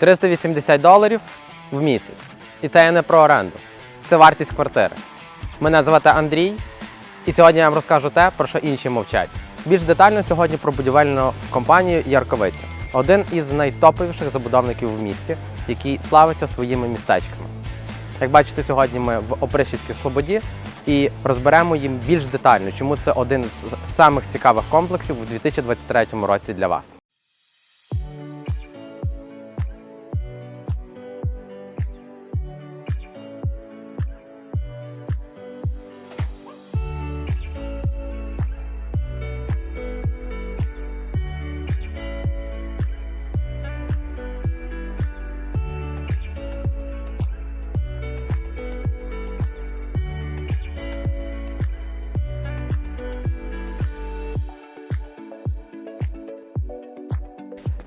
380 доларів в місяць. І це я не про оренду, це вартість квартири. Мене звати Андрій, і сьогодні я вам розкажу те, про що інші мовчать. Більш детально сьогодні про будівельну компанію Ярковиця, один із найтоповіших забудовників в місті, який славиться своїми містечками. Як бачите, сьогодні ми в Опришівській Слободі і розберемо їм більш детально, чому це один з самих цікавих комплексів у 2023 році для вас.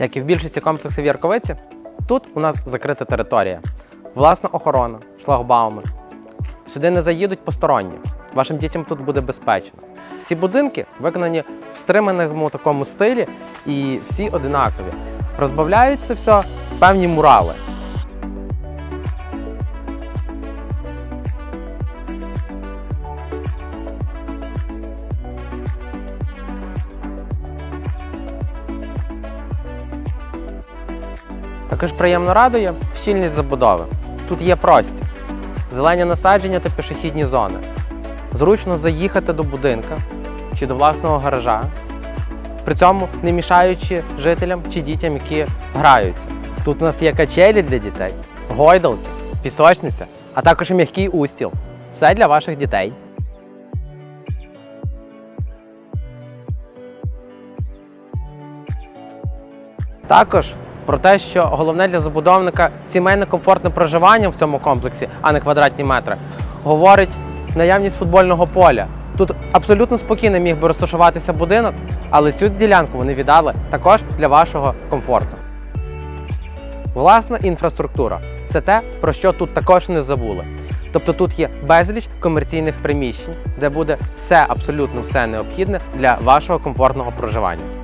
Як і в більшості комплексів Ярковиці, тут у нас закрита територія, власна охорона, шлагбауми. Сюди не заїдуть посторонні. Вашим дітям тут буде безпечно. Всі будинки виконані в стриманому такому стилі і всі одинакові. Розбавляються все певні мурали. Також приємно радує щільність забудови. Тут є простір, зелені насадження та пішохідні зони. Зручно заїхати до будинка чи до власного гаража, при цьому не мішаючи жителям чи дітям, які граються. Тут у нас є качелі для дітей, гойдалки, пісочниця, а також м'який устіл. Все для ваших дітей. Також про те, що головне для забудовника сімейне комфортне проживання в цьому комплексі, а не квадратні метри, говорить наявність футбольного поля. Тут абсолютно спокійно міг би розташуватися будинок, але цю ділянку вони віддали також для вашого комфорту. Власна інфраструктура це те, про що тут також не забули. Тобто тут є безліч комерційних приміщень, де буде все, абсолютно все необхідне для вашого комфортного проживання.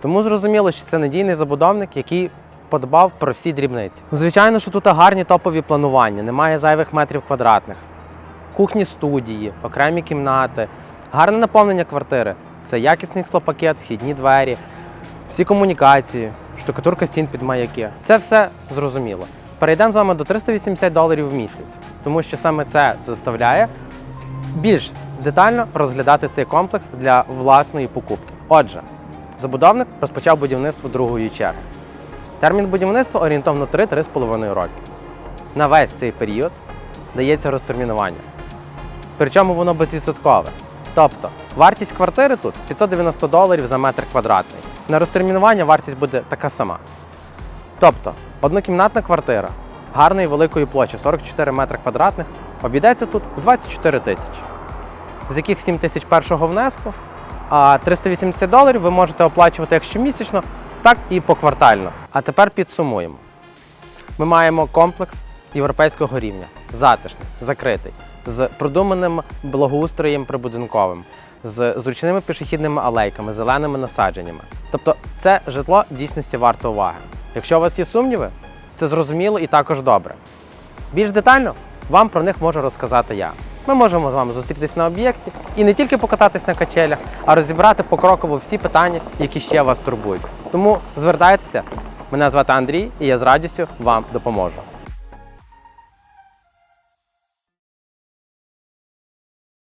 Тому зрозуміло, що це надійний забудовник, який подбав про всі дрібниці. Звичайно, що тут гарні топові планування, немає зайвих метрів квадратних, кухні студії, окремі кімнати, гарне наповнення квартири. Це якісний склопакет, вхідні двері, всі комунікації, штукатурка стін під маяки. Це все зрозуміло. Перейдемо з вами до 380 доларів в місяць, тому що саме це заставляє більш детально розглядати цей комплекс для власної покупки. Отже, Забудовник розпочав будівництво другої черги. Термін будівництва орієнтовно 3-3,5 роки. На весь цей період дається розтермінування. Причому воно безвідсоткове. Тобто вартість квартири тут 590 доларів за метр квадратний. На розтермінування вартість буде така сама. Тобто, однокімнатна квартира гарної великої площі 44 метри квадратних обійдеться тут у 24 тисячі, з яких 7 тисяч першого внеску, а 380 доларів ви можете оплачувати як щомісячно, так і поквартально. А тепер підсумуємо. Ми маємо комплекс європейського рівня, затишний, закритий, з продуманим благоустроєм прибудинковим, з зручними пішохідними алейками, зеленими насадженнями. Тобто це житло дійсності варто уваги. Якщо у вас є сумніви, це зрозуміло і також добре. Більш детально вам про них можу розказати я. Ми можемо з вами зустрітись на об'єкті і не тільки покататись на качелях, а розібрати покроково всі питання, які ще вас турбують. Тому звертайтеся. Мене звати Андрій, і я з радістю вам допоможу.